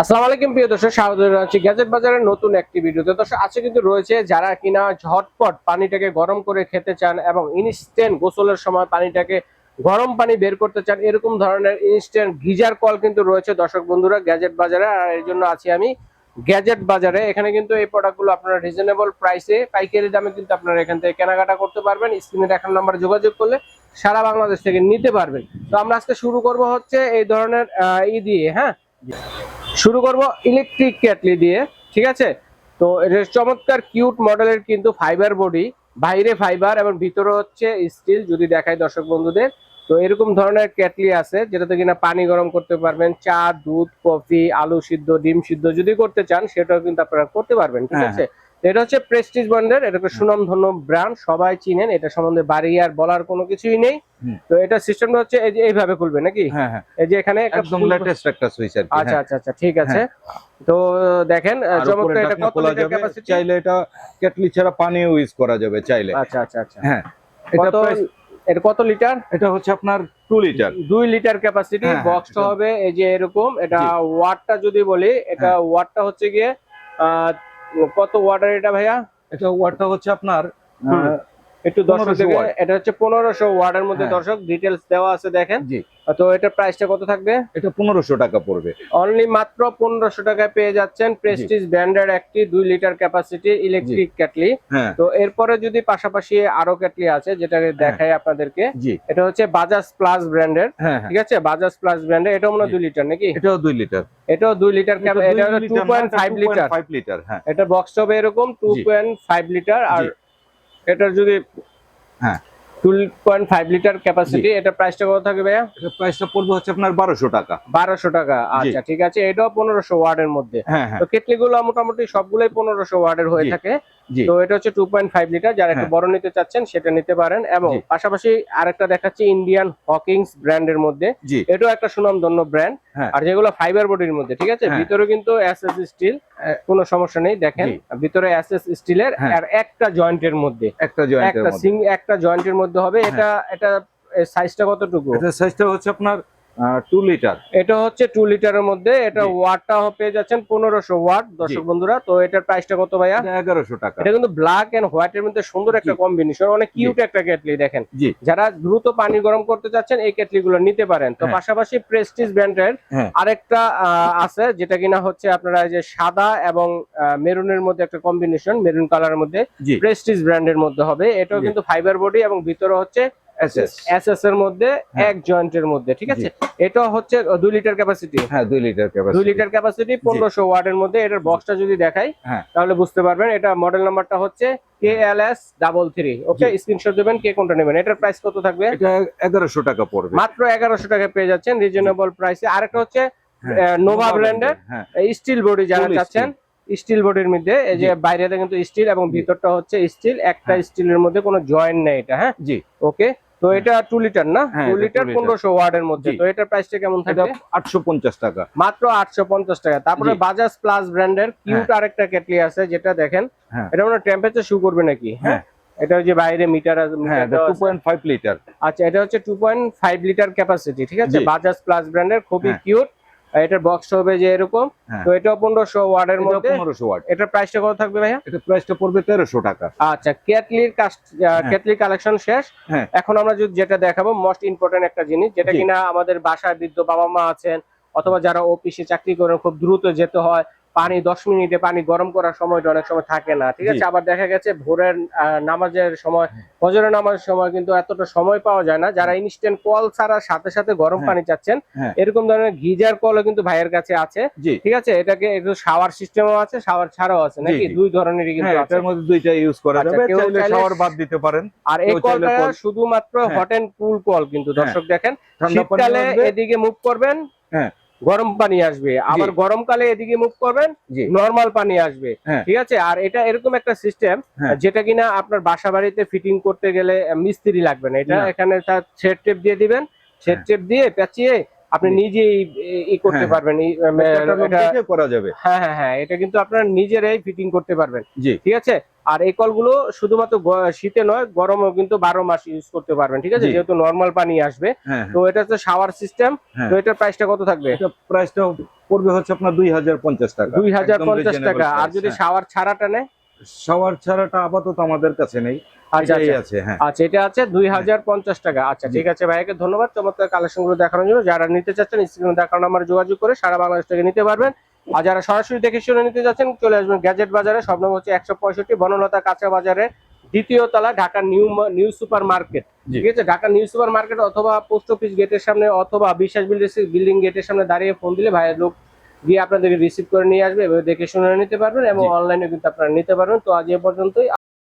আসসালামু আলাইকুম, প্রিয় দর্শক, স্বাগত জানাচ্ছি গ্যাজেট বাজারের নতুন একটি ভিডিওতে। দর্শক, আজকে কিন্তু রয়েছে যারা কিনা ঝটপট পানিটাকে গরম করে খেতে চান এবং ইনস্ট্যান্ট গোসলের সময় পানিটাকে গরম পানি বের করতে চান, এরকম ধরনের ইনস্ট্যান্ট গিজার কল কিন্তু রয়েছে। দর্শক বন্ধুরা, গ্যাজেট বাজারে, আর এর জন্য আছি আমি গ্যাজেট বাজারে। এখানে কিন্তু এই প্রোডাক্টগুলো আপনারা রিজনেবল প্রাইসে পাইকারি দামে কিন্তু আপনারা এখান থেকে কেনাকাটা করতে পারবেন। স্ক্রিনে দেখার নাম্বার যোগাযোগ করলে সারা বাংলাদেশ থেকে নিতে পারবেন। তো আমরা আজকে শুরু করব হচ্ছে এই ধরনের ই দিয়ে হ্যাঁ? শুরু করব ইলেকট্রিক ক্যাটলি দিয়ে ঠিক আছে? তো এটা চমৎকার কিউট মডেলের কিন্তু ফাইবার বডি বাইরে ফাইবার এবং ভিতরে হচ্ছে স্টিল যদি দেখায় দর্শক বন্ধুদের। তো এরকম ধরনের ক্যাটলি আছে যেটাতে কিনা পানি গরম করতে পারবেন চা দুধ কফি আলু সিদ্ধ ডিম সিদ্ধ যদি করতে চান সেটাও কিন্তু আপনারা করতে পারবেন ঠিক হ্যাঁ, আছে? তো এটা হচ্ছে প্রেস্টিজ ব্র্যান্ডের এটা একটা সুনামধন্য ব্র্যান্ড সবাই চিনেন এটা সম্বন্ধে বাড়ি আর বলার কোনো কিছুই নেই। তো এটা সিস্টেমটা হচ্ছে এই যে এইভাবে খুলবে নাকি? হ্যাঁ হ্যাঁ। এই যে এখানে একটা একদম লেটেস্ট একটা সুইচ আর আচ্ছা হ্যাঁ। আচ্ছা আচ্ছা ঠিক আছে। তো দেখেন চমৎকার এটা কত লিটার ক্যাপাসিটি চাইলে এটা কেটলি ছাড়া পানি ইউজ করা যাবে চাইলে। আচ্ছা আচ্ছা আচ্ছা। হ্যাঁ। এটা এর কত লিটার? এটা হচ্ছে আপনার টু লিটার দুই লিটার ক্যাপাসিটি হ্যাঁ, বক্সটা হবে এই যে এরকম এটা। ওয়াটটা যদি বলি এটা হ্যাঁ। ওয়াটটা হচ্ছে গিয়ে কত ওয়াটার এটা ভাইয়া? এটা ওয়াটটা হচ্ছে আপনার একটু দর্শক 1500 এটা হচ্ছে পনেরোশো ওয়াটের মধ্যে হ্যাঁ। দর্শক ডিটেলস দেওয়া আছে দেখেন। জি। তো এটার প্রাইসটা কত থাকবে? এটা পনেরোশো টাকা পড়বে। অনলি মাত্র পনেরোশো টাকায় পেয়ে যাচ্ছেন প্রেস্টিজ ব্র্যান্ডের একটি দুই লিটার ক্যাপাসিটি ইলেকট্রিক ক্যাটলি হ্যাঁ। তো এরপরে যদি পাশাপাশি আরও ক্যাটলি আছে যেটা দেখাই আপনাদেরকে এটা হচ্ছে বাজাজ প্লাস ব্র্যান্ডের হ্যাঁ হ্যাঁ। ঠিক আছে? বাজাজ প্লাস ব্র্যান্ডের এটাও মনে হয় দুই লিটার নাকি? এটাও দুই লিটার এটাও দুই লিটার এটা two point five litre five litre হ্যাঁ। এটা বক্স হবে এরকম টু পয়েন্ট ফাইভ লিটার আর। এটার যদি হ্যাঁ। Two point five litre capacity এটা প্রাইসটা কত থাকবে ভাইয়া? এটা প্রাইসটা পড়বে হচ্ছে আপনার বারোশো টাকা। বারোশো টাকা আচ্ছা ঠিক আছে এটাও পনেরোশো ওয়ার্ডের মধ্যে। হ্যাঁ হ্যাঁ। তো কেটলি গুলো মোটামুটি সবগুলোই পনেরোশো ওয়ার্ডের হয়ে থাকে। তো এটা হচ্ছে টু পয়েন্ট ফাইভ লিটার যারা একটু হ্যাঁ। বড় নিতে চাচ্ছেন সেটা নিতে পারেন। এবং পাশাপাশি আরেকটা দেখাচ্ছি ইন্ডিয়ান হকিংস ব্র্যান্ডের মধ্যে। এটাও একটা সুনামধন্য ব্র্যান্ড। আর যেগুলো ফাইবার বডির মধ্যে ঠিক আছে। ভিতরে কিন্তু এসএস স্টিল কোনো সমস্যা নেই দেখেন। ভিতরে এসএস স্টিলের। আর একটা জয়েন্টের মধ্যে। একটা জয়েন্টের একটা মধ্যে। একটা জয়েন্টের মধ্যে হবে হ্যাঁ। এটা এটা সাইজটা কতটুকু এটা সাইজটা হচ্ছে আপনার টু লিটার এটা হচ্ছে টু লিটারের মধ্যে এটা। ওয়াটটা পেয়ে যাচ্ছেন পনেরোশো ওয়াট দর্শক বন্ধুরা। তো এটার প্রাইসটা কত ভাইয়া? এগারোশো টাকা। এটা কিন্তু ব্ল্যাক এন্ড হোয়াইট এর মধ্যে সুন্দর একটা কম্বিনেশন অনেক কিউট একটা কেটলি দেখেন। যারা দ্রুত পানি গরম করতে চাচ্ছেন এই কেটলি গুলো নিতে পারেন। তো হ্যাঁ। পাশাপাশি প্রেস্টিজ ব্র্যান্ডের। আরেকটা আহ, আছে যেটা কিনা হচ্ছে আপনারা যে সাদা এবং মেরুনের মধ্যে একটা কম্বিনেশন মেরুন কালারের মধ্যে প্রেস্টিজ ব্র্যান্ডের মধ্যে হবে। এটাও কিন্তু ফাইবার বডি এবং ভিতরে হচ্ছে এসএস এর মধ্যে হ্যাঁ। এক জয়েন্টের মধ্যে ঠিক আছে? এটা হচ্ছে লিটার ক্যাপাসিটি হ্যাঁ লিটার লিটার ক্যাপাসিটি ওয়াটের মধ্যে। এটার বক্সটা যদি দেখাই হ্যাঁ। তাহলে বুঝতে পারবেন এটা মডেল নাম্বারটা হচ্ছে ডাবল থ্রি ওকে স্ক্রিনশট দেবেন কে কোনটা নেবেন? এটার প্রাইস কত থাকবে? এটা টাকা পড়বে। মাত্র টাকা পেয়ে যাচ্ছেন রিজনেবল প্রাইসে আরেকটা হচ্ছে হ্যাঁ। নোভা ব্র্যান্ডের হ্যাঁ। স্টিল বডি যারা চাচ্ছেন স্টিল বডির মধ্যে এই যে বাইরেটা কিন্তু স্টিল এবং ভিতরটা হচ্ছে স্টিল একটা হ্যাঁ। স্টিলের মধ্যে কোনো জয়েন্ট নেই এটা হ্যাঁ? জি। ওকে তো এটা টু লিটার না? 2 লিটার 1500 ওয়াট এর মধ্যে। তো এটার প্রাইসটা কেমন আটশো পঞ্চাশ টাকা। মাত্র আটশো পঞ্চাশ টাকা। তারপরে বাজাজ প্লাস ব্র্যান্ডের কিউট আরেকটা কেটলি আছে যেটা দেখেন। হ্যাঁ। এটা মানে টেম্পারেচার শু করবে নাকি? হ্যাঁ। এটা হচ্ছে যে বাইরে মিটার হ্যাঁ টু পয়েন্ট ফাইভ লিটার আচ্ছা এটা হচ্ছে two point five litre capacity ঠিক আছে? বাজাজ প্লাস ব্র্যান্ডের খুবই হ্যাঁ। কিউট এটার বক্স হবে যে এরকম হ্যাঁ। তো এটা পনেরোশো ওয়ার্ড এর মধ্যে। পনেরোশো ওয়ার্ড এটার প্রাইসটা কত থাকবে ভাইয়া? এটা প্রাইসটা পড়বে তেরোশো টাকা। আচ্ছা কেটলির কেটলি কালেকশন শেষ। হ্যাঁ। এখন আমরা যদি যেটা দেখাবো মোস্ট ইম্পর্টেন্ট একটা জিনিস যেটা কিনা আমাদের বাসায় বৃদ্ধ বাবা মা আছেন অথবা যারা অফিসে চাকরি করেন খুব দ্রুত যেতে হয় পানি দশ মিনিটে পানি গরম করার সময়টা অনেক সময় থাকে না ঠিক আছে? আবার দেখা গেছে ভোরের নামাজের সময় ফজরের নামাজের সময় কিন্তু এতটা সময় পাওয়া যায় না। যারা ইনস্ট্যান্ট কল ছাড়ার সাথে সাথে গরম হ্যাঁ। পানি চাচ্ছেন হ্যাঁ। এরকম ধরনের গিজার কলও কিন্তু ভাইয়ের কাছে আছে ঠিক আছে? এটাকে একটু শাওয়ার সিস্টেমও আছে শাওয়ার ছাড়াও আছে নাকি? দুই ধরনেরই কিন্তু হ্যাঁ এটার মধ্যে দুইটা ইউজ করা আচ্ছা, যাবে। চাইলে শাওয়ার বাদ দিতে পারেন। আর এই কলটা শুধুমাত্র। হট এন্ড কুল কল কিন্তু দর্শক দেখেন। শীতকালে এদিকে মুভ করবেন। হ্যাঁ। গরম পানি আসবে। আবার গরমকালে এদিকে মুখ করবেন নর্মাল নরমাল পানি আসবে। হ্যাঁ। ঠিক আছে? আর এটা এরকম একটা সিস্টেম হ্যাঁ। যেটা কিনা আপনার বাসা বাড়িতে ফিটিং করতে গেলে মিস্ত্রি লাগবে না। এটা এখানে তার সেট টেপ দিয়ে দিবেন সেট হ্যাঁ। টেপ দিয়ে পেঁচিয়ে আপনি নিজেই ই- করতে হ্যাঁ। পারবেন। এটা করা যাবে। হ্যাঁ হ্যাঁ হ্যাঁ এটা কিন্তু আপনার নিজেরাই ফিটিং করতে পারবেন। জি। ঠিক আছে? আর এই কলগুলো শুধুমাত্র শীতে নয় গরমেও কিন্তু বারো মাস ইউজ করতে পারবেন। ঠিক আছে? যেহেতু নর্মাল পানি আসবে। হ্যাঁ তো এটা হচ্ছে শাওয়ার সিস্টেম হ্যাঁ। তো এটার প্রাইসটা কত থাকবে? প্রাইসটা পড়বে হচ্ছে আপনার দুই হাজার পঞ্চাশ টাকা। দুই হাজার পঞ্চাশ টাকা। আর যদি হ্যাঁ। শাওয়ার ছাড়াটা নেয় শাওয়ার ছাড়াটা আপাতত আমাদের কাছে নেই আচ্ছা আচ্ছা। আছে হ্যাঁ। আচ্ছা এটা আছে দুই হাজার পঞ্চাশ টাকা। আচ্ছা ঠিক আছে ভাইকে ধন্যবাদ। চমৎকার কালেকশন দেখানোর জন্য। যারা নিতে চাচ্ছেন স্ক্রিনে দেখানো নাম্বার যোগাযোগ করে সারা বাংলাদেশ থেকে নিতে পারবেন। আর যারা সরাসরি দেখে শুনে নিতে যাচ্ছেন চলে আসবেন গ্যাজেট বাজারে। সব নম্বর হচ্ছে একশো পঁয়ষট্টি বনলতা কাঁচা বাজারে দ্বিতীয় তলা Dhaka new new super market. ঠিক আছে? ঢাকা নিউ সুপার মার্কেট অথবা পোস্ট অফিস গেটের সামনে অথবা বিশ্বাস বিল্ডিং গেটের সামনে দাঁড়িয়ে ফোন দিলে ভাইয়ের লোক গিয়ে আপনাদেরকে রিসিভ করে নিয়ে আসবে এবার দেখে শুনে নিতে পারবেন এবং অনলাইনে কিন্তু আপনারা নিতে পারবেন। তো আজ এ পর্যন্তই।